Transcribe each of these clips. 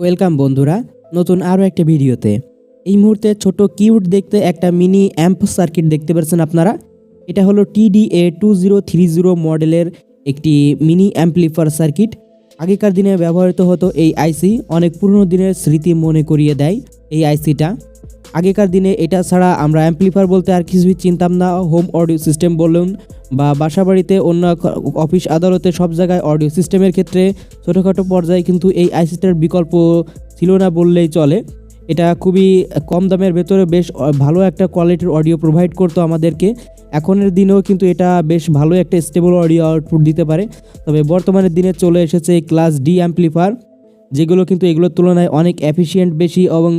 Welcome বন্ধুরা, নতুন আরও একটা ভিডিওতে। এই মুহূর্তে ছোট কিউট দেখতে একটা মিনি অ্যাম্প সার্কিট দেখতে পাচ্ছেন আপনারা। এটা হলো TDA two zero three zero মডেলের একটি মিনি অ্যাম্পলিফার সার্কিট। আগেকার দিনে ব্যবহৃত হতো এই আইসি, অনেক পুরনো দিনের স্মৃতি মনে করিয়ে দেয় এই আইসিটা। আগেকার দিনে এটা ছাড়া আমরা অ্যাম্পলিফার বলতে আর কিছুই চিনতাম না হোম অডিও সিস্টেম বলুন বা বাসা বাড়িতে অন্য অফিস আদালতে সব জায়গায় অডিও সিস্টেমের ক্ষেত্রে ছোটোখাটো পর্যায়ে কিন্তু এই আইসিটার বিকল্প ছিল না বললেই চলে। এটা খুবই কম দামের ভেতরে বেশ ভালো একটা কোয়ালিটির অডিও প্রোভাইড করতো আমাদেরকে। এখনের দিনেও কিন্তু এটা বেশ ভালো একটা স্টেবল অডিও আউটপুট দিতে পারে। তবে বর্তমানের দিনে চলে এসেছে ক্লাস ডি অ্যাম্পলিফার যেগুলো কিন্তু এগুলোর তুলনায় অনেক এফিসিয়েন্ট বেশি এবং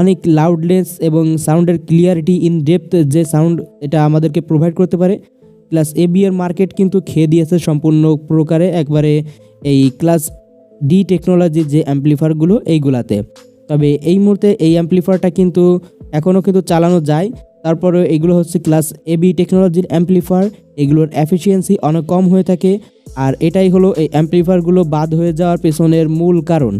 অনেক লাউডনেস এবং সাউন্ডের ক্লিয়ারিটি ইন ডেপথ যে সাউন্ড এটা আমাদেরকে প্রোভাইড করতে পারে। প্লাস এবি এর মার্কেট কিন্তু খেয়ে দিয়েছে সম্পূর্ণ প্রকারে একবারে এই ক্লাস ডি টেকনোলজির যে অ্যাম্পলিফারগুলো এইগুলাতে। তবে এই মুহূর্তে এই অ্যাম্পলিফারটা কিন্তু এখনও কিন্তু চালানো যায়। তারপরে এগুলো হচ্ছে ক্লাস এবি টেকনোলজির অ্যাম্পলিফার এগুলোর এফিসিয়েন্সি অনেক কম হয়ে থাকে। আর এটাই হলো এই অ্যাম্পলিফারগুলো বাদ হয়ে যাওয়ার পেছনের মূল কারণ।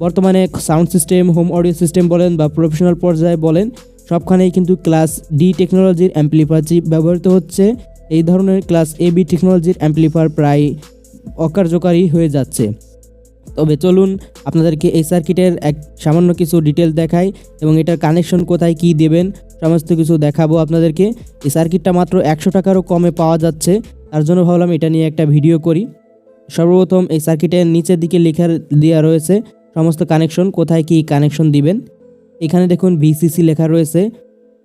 বর্তমানে sound system, home audio system বলেন বা প্রফেশনাল পর্যায়ে বলেন, সবখানেই কিন্তু ক্লাস ডি টেকনোলজির অ্যাম্পলিফার চিপ ব্যবহৃত হচ্ছে, এই ধরনের ক্লাস এ বি টেকনোলজির অ্যাম্পলিফার প্রায় অকার্যকারী হয়ে যাচ্ছে। তবে চলুন আপনাদেরকে এই সার্কিটের এক সামান্য কিছু ডিটেল দেখাই এবং এটার কানেকশন কোথায় কি দেবেন, সমস্ত কিছু দেখাবো আপনাদেরকে। এই সার্কিটটা মাত্র একশো টাকারও কমে পাওয়া যাচ্ছে, তার জন্য ভাবলাম এটা নিয়ে একটা ভিডিও করি। সর্বপ্রথম এই সার্কিটের নিচের দিকে লেখা দেওয়া রয়েছে সমস্ত কানেকশন কোথায় কি কানেকশন দিবেন? এখানে দেখুন ভিসিসি লেখা রয়েছে।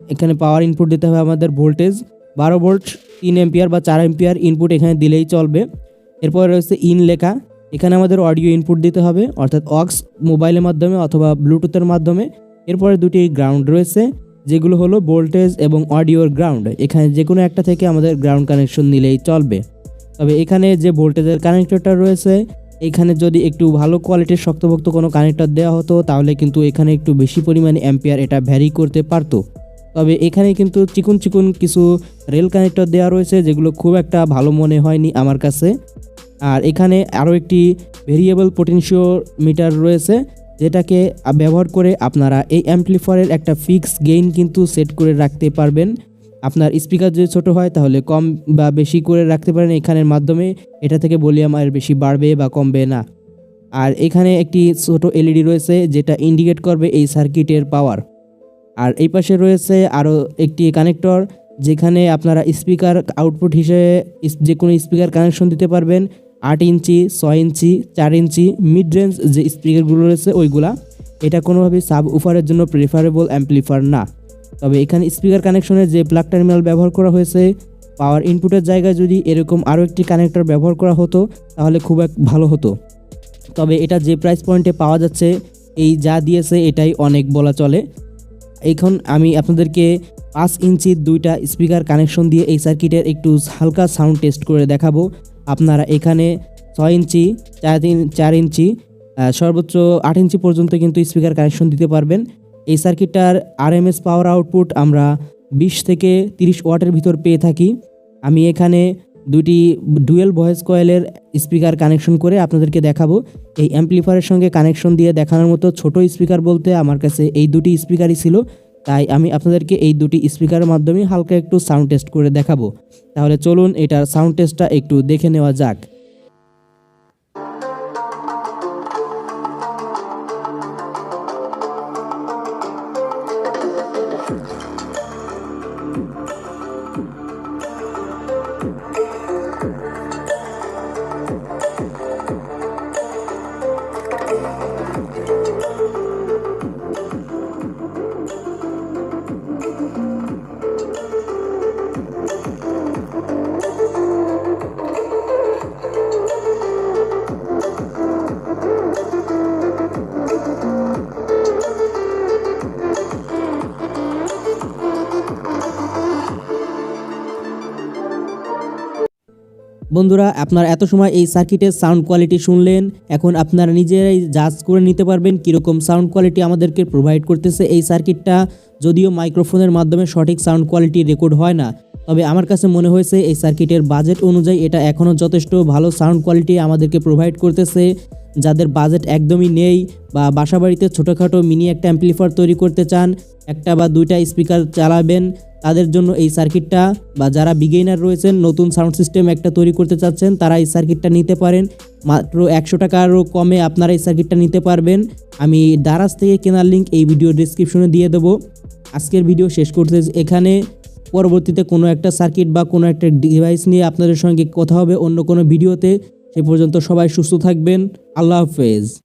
এখানে পাওয়ার ইনপুট দিতে হবে আমাদের ভোল্টেজ বারো ভোল্ট তিন এম্পিয়ার বা চার এম্পিয়ার ইনপুট এখানে দিলেই চলবে। এরপর রয়েছে ইন লেখা। এখানে আমাদের অডিও ইনপুট দিতে হবে, অর্থাৎ অক্স মোবাইলের মাধ্যমে অথবা ব্লুটুথের মাধ্যমে। এরপরে দুটি গ্রাউন্ড রয়েছে, যেগুলো হলো ভোল্টেজ এবং অডিওর গ্রাউন্ড এখানে যে কোনো একটা থেকে আমাদের গ্রাউন্ড কানেকশন নিলেই চলবে। তবে এখানে যে ভোল্টেজের কানেক্টরটা রয়েছে এখানে যদি একটু ভালো কোয়ালিটির শক্তভক্ত কোনো কানেক্টর দেওয়া হতো, তাহলে কিন্তু এখানে একটু বেশি পরিমাণে অ্যাম্পিয়ার এটা ভ্যারি করতে পারতো। তবে এখানে কিন্তু চিকুন চিকুন কিছু রেল কানেক্টর দেওয়া রয়েছে, যেগুলো খুব একটা ভালো মনে হয়নি আমার কাছে। আর এখানে আরও একটি ভেরিয়েবল পোটেনশিও মিটার রয়েছে, যেটাকে ব্যবহার করে আপনারা এই অ্যাম্পলিফায়ারের একটা ফিক্স গেইন কিন্তু সেট করে রাখতে পারবেন। আপনার স্পিকার যদি ছোট হয়, তাহলে কম বা বেশি করে রাখতে পারেন এখানের মাধ্যমে। এটা থেকে ভলিউম আর বেশি বাড়বে বা কমবে না। আর এখানে একটি ছোট এলইডি রয়েছে, যেটা ইন্ডিকেট করবে এই সার্কিটের পাওয়ার। আর এই পাশে রয়েছে আরও একটি কানেক্টর, যেখানে আপনারা স্পিকার আউটপুট হিসেবে যে কোনো স্পিকার কানেকশন দিতে পারবেন। আট ইঞ্চি, ছয় ইঞ্চি, চার ইঞ্চি, মিড রেঞ্জ যে স্পিকারগুলো রয়েছে, ওইগুলা। এটা কোনোভাবেই সাব উফারের জন্য প্রেফারেবল অ্যাম্পলিফায়ার না। তবে এখানে স্পিকার কানেকশনের যে প্লাগ টার্মিনাল ব্যবহার করা হয়েছে, পাওয়ার ইনপুটের জায়গায় যদি এরকম আরও একটি কানেক্টর ব্যবহার করা হতো, তাহলে খুব এক ভালো হতো। তবে এটা যে প্রাইস পয়েন্টে পাওয়া যাচ্ছে, এই যা দিয়েছে এটাই অনেক বলা চলে। এখন আমি আপনাদেরকে পাঁচ ইঞ্চির দুইটা স্পিকার কানেকশন দিয়ে এই সার্কিটের একটু হালকা সাউন্ড টেস্ট করে দেখাবো। আপনারা এখানে ছয় ইঞ্চি, চার চার ইঞ্চি সর্বোচ্চ আট ইঞ্চি পর্যন্ত কিন্তু স্পিকার কানেকশন দিতে পারবেন। এই সার্কিটটার আরএমএস পাওয়ার আউটপুট আমরা বিশ থেকে তিরিশ ওয়াটের ভিতর পেয়ে থাকি। আমি এখানে দুটি ডুয়েল ভয়েস কয়েলের স্পিকার কানেকশন করে আপনাদেরকে দেখাবো। এই অ্যাম্পলিফায়ারের সঙ্গে কানেকশন দিয়ে দেখানোর মতো ছোট স্পিকার বলতে আমার কাছে এই দুটি স্পিকারই ছিল। তাই আমি আপনাদেরকে এই দুটি স্পিকারের মাধ্যমে হালকা একটু সাউন্ড টেস্ট করে দেখাবো। তাহলে চলুন এটার সাউন্ড টেস্টটা একটু দেখে নেওয়া যাক। বন্ধুরা, আপনার এত সময় এই সার্কিটের সাউন্ড কোয়ালিটি শুনলেন, এখন আপনারা নিজেরাই জাজ করে নিতে পারবেন কীরকম সাউন্ড কোয়ালিটি আমাদেরকে প্রোভাইড করতেছে এই সার্কিটটা। যদিও মাইক্রোফোনের মাধ্যমে সঠিক সাউন্ড কোয়ালিটি রেকর্ড হয় না, তবে আমার কাছে মনে হয়েছে এই সার্কিটের বাজেট অনুযায়ী এটা এখনও যথেষ্ট ভালো সাউন্ড কোয়ালিটি আমাদেরকে প্রোভাইড করতেছে। যাদের বাজেট একদমই নেই বা বাসাবাড়িতে ছোটোখাটো মিনি একটা অ্যাম্পলিফায়ার তৈরি করতে চান, একটা বা দুইটা স্পিকার চালাবেন, তাদের জন্য এই সার্কিটটা বা যারা বিগেইনার রয়েছেন, নতুন সাউন্ড সিস্টেম একটা তৈরি করতে চাচ্ছেন, তারা এই সার্কিটটা নিতে পারেন। মাত্র একশো টাকারও কমে আপনারা এই সার্কিটটা নিতে পারবেন। আমি দারাজ থেকে কেনার লিঙ্ক এই ভিডিও ডিসক্রিপশনে দিয়ে দেবো। আজকের ভিডিও শেষ করতে এখানে। পরবর্তীতে কোনো একটা সার্কিট বা কোনো একটা ডিভাইস নিয়ে আপনাদের সঙ্গে কথা হবে অন্য কোনো ভিডিওতে সে পর্যন্ত সবাই সুস্থ থাকবেন। আল্লাহ হাফেজ।